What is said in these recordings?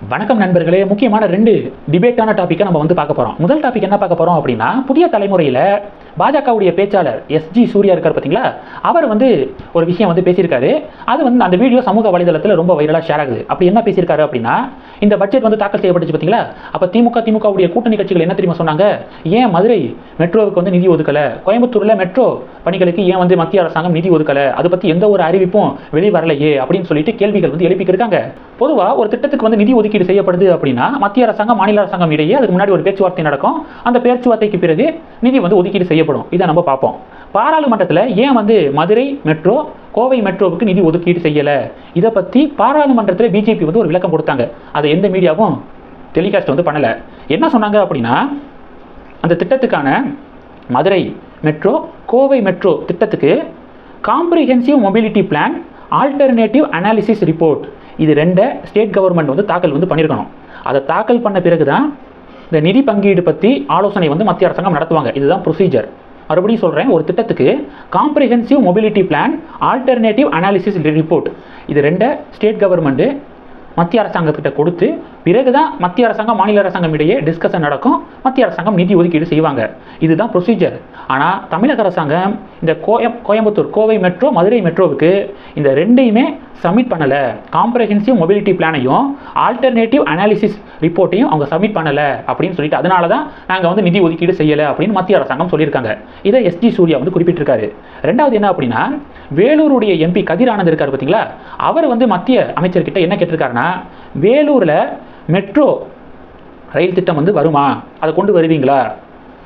வணக்கம் நண்பர்களே. முக்கியமான ரெண்டு டிபேட்டான டாப்பிக்கை நம்ம வந்து பார்க்க போகிறோம் முதல் டாபிக் என்ன பார்க்க போகிறோம் அப்படின்னா புதிய தலைமுறையில் பாஜகவுடைய பேச்சாளர் எஸ்ஜி சூர்யா இருக்கார் பார்த்தீங்களா? அவர் வந்து ஒரு விஷயம் வந்து பேசியிருக்காரு. அது வந்து அந்த வீடியோ சமூக வலைதளத்தில் ரொம்ப வைரலாக ஷேர் ஆகுது. அப்படி என்ன பேசியிருக்காரு அப்படின்னா இந்த பட்ஜெட் வந்து தாக்கல் செய்யப்பட்டுச்சு பார்த்தீங்களா? அப்போ திமுக திமுகவுடைய கூட்டணி கட்சிகள் என்ன தெரியுமா சொன்னாங்க? ஏன் மதுரை மெட்ரோவுக்கு வந்து நிதி ஒதுக்கலை. கோயம்புத்தூரில் மெட்ரோ பணிகளுக்கு ஏன் வந்து மத்திய அரசாங்கம் நிதி ஒதுக்கலை? அதை பற்றி எந்த ஒரு அறிவிப்பும் வெளியே வரலையே அப்படின்னு சொல்லிட்டு கேள்விகள் வந்து எழுப்பிக்கிருக்காங்க. பொதுவாக ஒரு திட்டத்துக்கு வந்து நிதி ஒதுக்கீடு செய்யப்படுது அப்படின்னா மத்திய அரசாங்கம் மாநில அரசாங்கம் இடையே அதுக்கு முன்னாடி ஒரு பேச்சுவார்த்தை நடக்கும். அந்த பேச்சுவார்த்தைக்கு பிறகு நிதி வந்து ஒதுக்கீடு செய்யப்படும். இதை நம்ம பார்ப்போம். பாராளுமன்றத்தில் ஏன் வந்து மதுரை மெட்ரோ கோவை மெட்ரோவுக்கு நிதி ஒதுக்கீடு செய்யலை? இதை பற்றி பாராளுமன்றத்தில் பிஜேபி வந்து ஒரு விளக்கம் கொடுத்தாங்க. அதை எந்த மீடியாவும் டெலிகாஸ்ட் வந்து பண்ணலை. என்ன சொன்னாங்க அப்படின்னா அந்த திட்டத்துக்கான மதுரை மெட்ரோ கோவை மெட்ரோ திட்டத்துக்கு comprehensive mobility plan alternative analysis report இது ரெண்டை ஸ்டேட் கவர்மெண்ட் வந்து தாக்கல் வந்து பண்ணியிருக்கணும் அதை தாக்கல் பண்ண பிறகு தான் இந்த நிதி பங்கீடு பற்றி ஆலோசனை வந்து மத்திய அரசாங்கம் நடத்துவாங்க. இதுதான் ப்ரொசீஜர் மறுபடியும் சொல்கிறேன் ஒரு திட்டத்துக்கு comprehensive mobility plan alternative analysis report இது ரெண்டை ஸ்டேட் கவர்மெண்ட்டு மத்திய அரசாங்கத்திட்ட கொடுத்து பிறகு தான் மத்திய அரசாங்கம் மாநில அரசாங்கம் இடையே டிஸ்கஷன் நடக்கும். மத்திய அரசாங்கம் நிதி ஒதுக்கீடு செய்வாங்க. இதுதான் ப்ரொசீஜர் ஆனால் தமிழக அரசாங்கம் இந்த கோயம் கோயம்புத்தூர் கோவை மெட்ரோ மதுரை மெட்ரோவுக்கு இந்த ரெண்டையுமே சப்மிட் பண்ணலை. காம்ப்ரஹென்சிவ் மொபிலிட்டி பிளானையும் ஆல்டர்னேட்டிவ் அனாலிசிஸ் ரிப்போர்ட்டையும் அவங்க சப்மிட் பண்ணலை அப்படின்னு சொல்லிட்டு அதனால தான் நாங்கள் வந்து நிதி ஒதுக்கீடு செய்யலை அப்படின்னு மத்திய அரசாங்கம் சொல்லியிருக்காங்க. இதை எஸ்ஜி சூர்யா வந்து குறிப்பிட்டிருக்காரு. ரெண்டாவது என்ன அப்படின்னா வேலூருடைய எம்பி கதிர் ஆனந்த் இருக்கார் பார்த்தீங்களா? அவர் வந்து மத்திய அமைச்சர்கிட்ட என்ன கேட்டிருக்காருன்னா வேலூரில் மெட்ரோ ரயில் திட்டம் வந்து வருமா? அதை கொண்டு வருவீங்களா?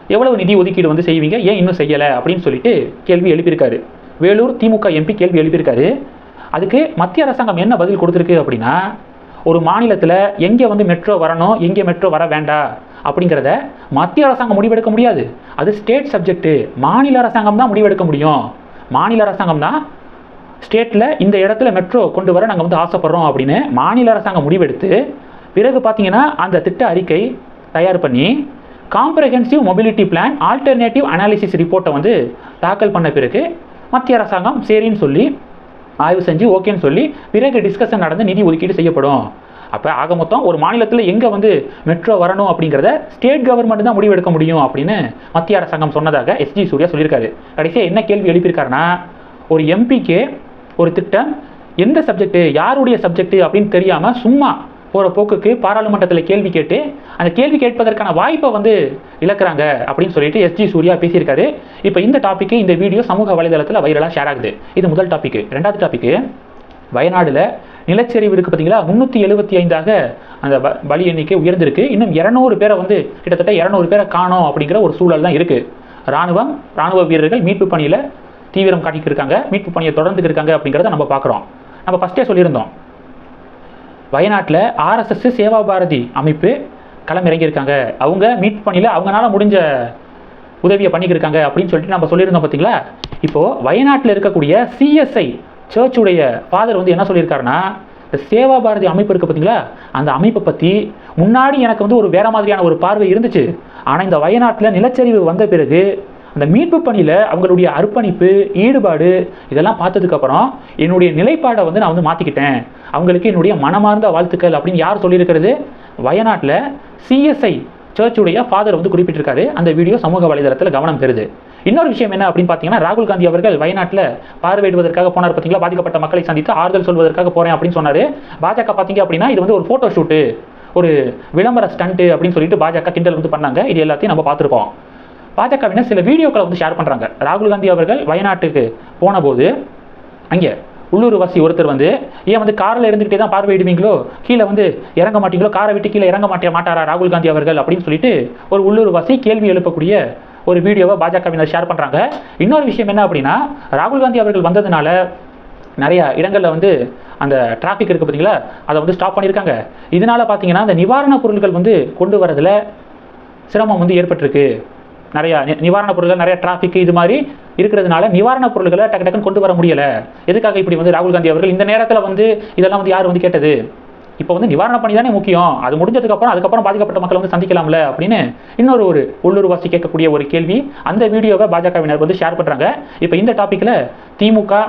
எவ்வளவு நிதி ஒதுக்கீடு வந்து செய்வீங்க? ஏன் இன்னும் செய்யலை? அப்படின்னு சொல்லிட்டு கேள்வி எழுப்பியிருக்காரு. வேலூர் திமுக எம்பி கேள்வி எழுப்பியிருக்காரு. அதுக்கு மத்திய அரசாங்கம் என்ன பதில் கொடுத்துருக்கு அப்படின்னா ஒரு மாநிலத்தில் எங்கே வந்து மெட்ரோ வரணும் எங்கே மெட்ரோ வர வேண்டாம் அப்படிங்கிறத மத்திய அரசாங்கம் முடிவெடுக்க முடியாது. அது ஸ்டேட் சப்ஜெக்ட்டு மாநில அரசாங்கம் தான் முடிவெடுக்க முடியும். மாநில அரசாங்கம் தான் ஸ்டேட்டில் இந்த இடத்துல மெட்ரோ கொண்டு வர நாங்கள் வந்து ஆசைப்படுறோம் அப்படின்னு மாநில அரசாங்கம் முடிவெடுத்து பிறகு பார்த்தீங்கன்னா அந்த திட்ட அறிக்கை தயார் பண்ணி comprehensive mobility plan alternative analysis ரிப்போர்ட்டை வந்து தாக்கல் பண்ண பிறகு மத்திய அரசாங்கம் சரின்னு சொல்லி ஆய்வு செஞ்சு ஓகேன்னு சொல்லி பிறகு டிஸ்கஷன் நடந்து நிதி ஒதுக்கீடு செய்யப்படும். அப்போ ஆக மொத்தம் ஒரு மாநிலத்தில் எங்கே வந்து மெட்ரோ வரணும் அப்படிங்கிறத ஸ்டேட் கவர்மெண்ட் தான் முடிவெடுக்க முடியும் அப்படின்னு மத்திய அரசாங்கம் சொன்னதாக எஸ்ஜி சூர்யா சொல்லியிருக்காரு. கடைசியாக என்ன கேள்வி எழுப்பியிருக்காருன்னா ஒரு எம்பிக்கு ஒரு திட்டம் எந்த சப்ஜெக்ட்டு யாருடைய சப்ஜெக்ட் அப்படின்னு தெரியாமல் சும்மா போகிற போக்குக்கு பாராளுமன்றத்தில் கேள்வி கேட்டு அந்த கேள்வி கேட்பதற்கான வாய்ப்பை வந்து இழக்கிறாங்க அப்படின்னு சொல்லிட்டு எஸ்ஜி சூர்யா பேசியிருக்காரு. இப்போ இந்த டாப்பிக்கு இந்த வீடியோ சமூக வலைதளத்தில் வைரலாக ஷேர் ஆகுது. இது முதல் டாபிக் ரெண்டாவது டாப்பிக்கு வயநாடில் நிலச்சரிவு இருக்குது பார்த்தீங்களா முந்நூற்றி எழுபத்தி ஐந்தாக அந்த பலி எண்ணிக்கை உயர்ந்திருக்கு. இன்னும் இரநூறு பேரை வந்து கிட்டத்தட்ட இரநூறு பேரை காணோம் அப்படிங்கிற ஒரு சூழல் தான் இருக்குது ராணுவம் ராணுவ வீரர்கள் மீட்பு பணியில் தீவிரம் காட்டிட்டு இருக்காங்க மீட்பு பணியை தொடர்ந்துட்டு இருக்காங்க அப்படிங்கிறத நம்ம பார்க்குறோம் நம்ம ஃபஸ்ட்டே சொல்லியிருந்தோம். வயநாட்டில் ஆர்எஸ்எஸ் சேவா பாரதி அமைப்பு களமிறங்கியிருக்காங்க. அவங்க மீட்பு பணியில் அவங்களால முடிஞ்ச உதவியை பண்ணிக்கிருக்காங்க அப்படின்னு சொல்லிட்டு நம்ம சொல்லியிருந்தோம் பார்த்தீங்களா இப்போது வயநாட்டில் இருக்கக்கூடிய சிஎஸ்ஐ சர்ச்சுடைய ஃபாதர் வந்து என்ன சொல்லியிருக்காருன்னா இந்த சேவா பாரதி அமைப்பு இருக்குது பார்த்தீங்களா? அந்த அமைப்பை பற்றி முன்னாடி எனக்கு வந்து ஒரு வேறு மாதிரியான ஒரு பார்வை இருந்துச்சு. ஆனால் இந்த வயநாட்டில் நிலச்சரிவு வந்த பிறகு அந்த மீட்பு பணியில் அவங்களுடைய அர்ப்பணிப்பு ஈடுபாடு இதெல்லாம் பார்த்ததுக்கப்புறம் என்னுடைய நிலைப்பாடை வந்து நான் வந்து மாற்றிக்கிட்டேன் அவங்களுக்கு என்னுடைய மனமார்ந்த வாழ்த்துக்கள் அப்படின்னு யார் சொல்லியிருக்கிறது? வயநாட்டில் சிஎஸ்ஐ சர்ச்சுடைய ஃபாதர் வந்து குறிப்பிட்டிருக்காரு. அந்த வீடியோ சமூக வலைதளத்தில் கவனம் பெறுது. இன்னொரு விஷயம் என்ன அப்படின்னு பார்த்தீங்கன்னா ராகுல் காந்தி அவர்கள் வயநாட்டில் பார்வையிடுவதற்காக போனார் பார்த்தீங்களா? பாதிக்கப்பட்ட மக்களை சந்தித்து ஆறுதல் சொல்வதற்காக போகிறேன் அப்படின்னு சொன்னார். பாஜக பார்த்தீங்க அப்படின்னா இது வந்து ஒரு ஃபோட்டோ ஷூட்டு ஒரு விளம்பர ஸ்டண்ட்டு அப்படின்னு சொல்லிட்டு பாஜக கிண்டல் வந்து பண்ணாங்க. இது எல்லாத்தையும் நம்ம பார்த்துருப்போம். பாஜகவினர் சில வீடியோக்களை வந்து ஷேர் பண்ணுறாங்க ராகுல் காந்தி அவர்கள் வயநாட்டுக்கு போன போது அங்கே உள்ளூர்வாசி ஒருத்தர் வந்து ஏன் வந்து காரில் இருந்துக்கிட்டே தான் பார்வையிடுவீங்களோ கீழே வந்து இறங்க மாட்டீங்களோ? காரை விட்டு கீழே இறங்க மாட்டே மாட்டாரா ராகுல் காந்தி அவர்கள்? அப்படின்னு சொல்லிட்டு ஒரு உள்ளூர்வாசி கேள்வி எழுப்பக்கூடிய ஒரு வீடியோவை பாஜகவினர் ஷேர் பண்ணுறாங்க இன்னொரு விஷயம் என்ன அப்படின்னா ராகுல் காந்தி அவர்கள் வந்ததுனால நிறைய இடங்களில் வந்து அந்த டிராஃபிக் இருக்குது பார்த்தீங்களா அதை வந்து ஸ்டாப் பண்ணியிருக்காங்க. இதனால பார்த்தீங்கன்னா அந்த நிவாரணப் பொருட்கள் வந்து கொண்டு வரதில் சிரமம் வந்து ஏற்பட்டிருக்கு. நிறையா நி- நிவாரணப் பொருட்கள் நிறைய டிராஃபிக் இது மாதிரி இருக்கிறதுனால நிவாரணப் பொருட்களை டக்கு டக்குன்னு கொண்டு வர முடியலை. எதுக்காக இப்படி வந்து ராகுல் காந்தி அவர்கள் இந்த நேரத்தில் வந்து இதெல்லாம் வந்து யார் வந்து கேட்டது? இப்போ வந்து நிவாரண பணி தானே முக்கியம். அது முடிஞ்சதுக்கப்புறம் அதுக்கப்புறம் பாதிக்கப்பட்ட மக்களை வந்து சந்திக்கலாம்ல அப்படின்னு இன்னொரு ஒரு உள்ளூர்வாசி கேட்கக்கூடிய ஒரு கேள்வி. அந்த வீடியோவை பாஜகவினர் வந்து ஷேர் பண்ணுறாங்க இப்போ இந்த டாப்பிக்கில் திமுக